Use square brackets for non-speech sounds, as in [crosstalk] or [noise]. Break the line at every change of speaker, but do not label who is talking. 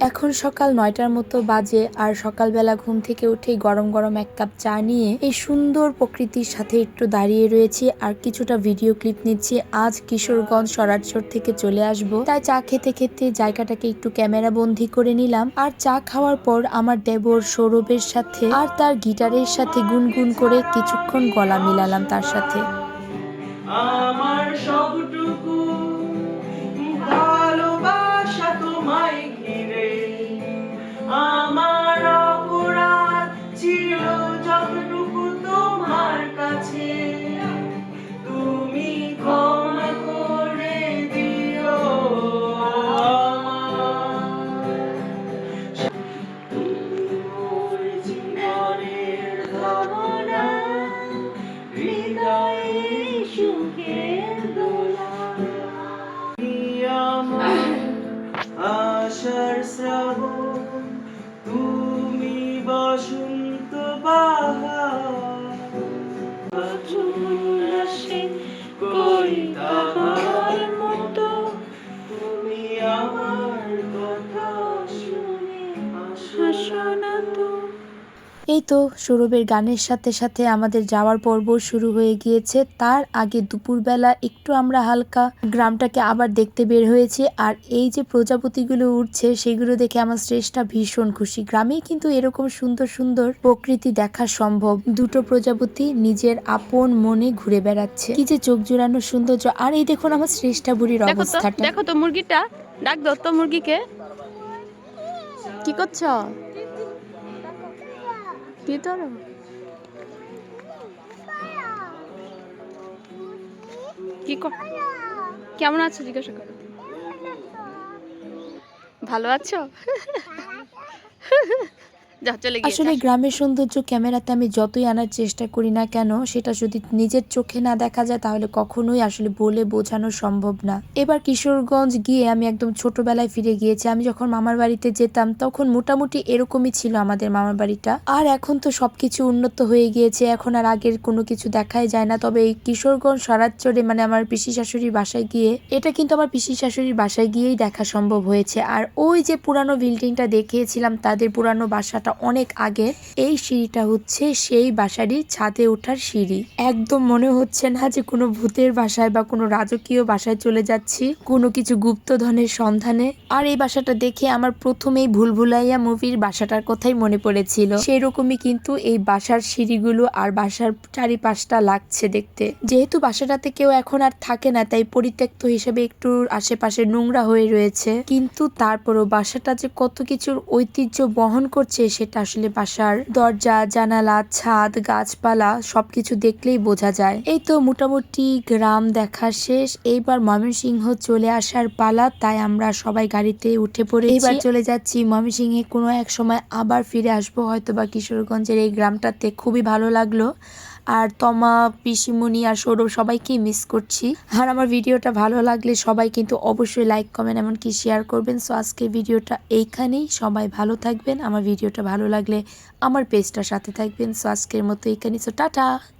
এখন সকাল নয়টার মতো বাজে আর সকালবেলা ঘুম থেকে উঠেই গরম গরম এক কাপ চা নিয়ে এই সুন্দর প্রকৃতির সাথে একটু দাঁড়িয়ে রয়েছি আর কিছুটা ভিডিও ক্লিপ নিচ্ছি। আজ কিশোরগঞ্জ সরারচর থেকে চলে আসব। তাই চা খেতে খেতে জায়গাটাকে একটু ক্যামেরা বন্দি করে নিলাম। আর চা খাওয়ার পর আমার দেবর সৌরভের সাথে আর তার গিটারের সাথে গুনগুন করে কিছুক্ষণ গলা মিলালাম তার সাথে।
আমার সবটুকু
এই তো সৌরভের গানের সাথে সাথে আমাদের যাওয়ার পর্ব শুরু হয়ে গিয়েছে। তার আগে দুপুরবেলা একটু আমরা হালকা গ্রামটাকে আবার দেখতে বের হয়েছি আর এই যে প্রজাপতিগুলো উঠছে সেগুলো দেখে আমার শ্রেষ্ঠা ভীষণ খুশি। গ্রামেই কিন্তু এরকম সুন্দর সুন্দর প্রকৃতি দেখা সম্ভব। দুটো প্রজাপতি নিজের আপন মনে ঘুরে বেড়াচ্ছে। কি যে চোখ জোড়ানো সৌন্দর্য। আর এই দেখুন আমার শ্রেষ্ঠা বুড়ির অবস্থাটা।
দেখো তো মুরগিটা। ডাক দাও তো মুরগিকে। কি করছ? কি তোর কি কেমন আছো? জিজ্ঞাসা করো। ভালো আছো? [laughs]
আসলে গ্রামের সৌন্দর্য ক্যামেরাতে আমি যতই আনার চেষ্টা করি না কেন সেটা যদি নিজের চোখে না দেখা যায় তাহলে কখনোই আসলে বলে বোঝানো সম্ভব না। এবার কিশোরগঞ্জ গিয়ে আমি একদম ছোটবেলায় ফিরে গিয়েছি। আমি যখন মামার বাড়িতে যেতাম তখন মোটামুটি এরকমই ছিল আমাদের মামার বাড়িটা। আর এখন তো সবকিছু উন্নত হয়ে গিয়েছে। এখন আর আগের কোনো কিছু দেখাই যায় না। তবে এই কিশোরগঞ্জ সরাচ্চরে মানে আমার পিসি শাশুড়ির বাসায় গিয়ে এটা কিন্তু আমার পিসি শাশুড়ির বাসায় গিয়েই দেখা সম্ভব হয়েছে। আর ওই যে পুরানো বিল্ডিংটা দেখিয়েছিলাম তাদের পুরানো বাসাটা অনেক আগের এই সিঁড়িটা হচ্ছে সেই বাসারই ছাদে ওঠার সিঁড়ি। একদম মনে হচ্ছে না যে কোনো ভূতের বাসায় বা কোনো রাজকীয় বাসায় চলে যাচ্ছি। কোনো কিছু গুপ্তধনের সন্ধানে। আর এই বাসাটা দেখে আমার প্রথমেই ভুলভুলাইয়া মুভির বাসাটার কথাই মনে পড়েছিল। সেই রকমই কিন্তু এই বাসার সিঁড়িগুলো আর বাসার চারিপাশটা লাগছে দেখতে। যেহেতু বাসাটাতে কেউ এখন আর থাকে না, তাই পরিত্যক্ত হিসেবে একটু আশেপাশে নোংরা হয়ে রয়েছে। কিন্তু তারপরও বাসাটা যে কত কিছুর ঐতিহ্য বহন করছে সেটা আসলে বাসার দরজা জানালা ছাদ গাছপালা সবকিছু দেখলেই বোঝা যায়। এই তো মোটামুটি গ্রাম দেখা শেষ। এইবার ময়মনসিংহ চলে আসার পালা তাই আমরা সবাই গাড়িতে উঠে পড়ে এবার চলে যাচ্ছি ময়মনসিংহে। কোনো এক সময় আবার ফিরে আসব হয়তো বা কিশোরগঞ্জের এই গ্রামটাতে। খুবই ভালো লাগল। আর তমা, পিসিমণি আর সৌরভ সবাইকেই মিস করছি। আর আমার ভিডিওটা ভালো লাগলে সবাই কিন্তু অবশ্যই লাইক কমেন্ট এমনকি শেয়ার করবেন। সো আজকে ভিডিওটা এইখানেই। সবাই ভালো থাকবেন। আমার ভিডিওটা ভালো লাগলে আমার পেজটার সাথে থাকবেন। সো আজকের মতো এইখানেই। So ta-ta!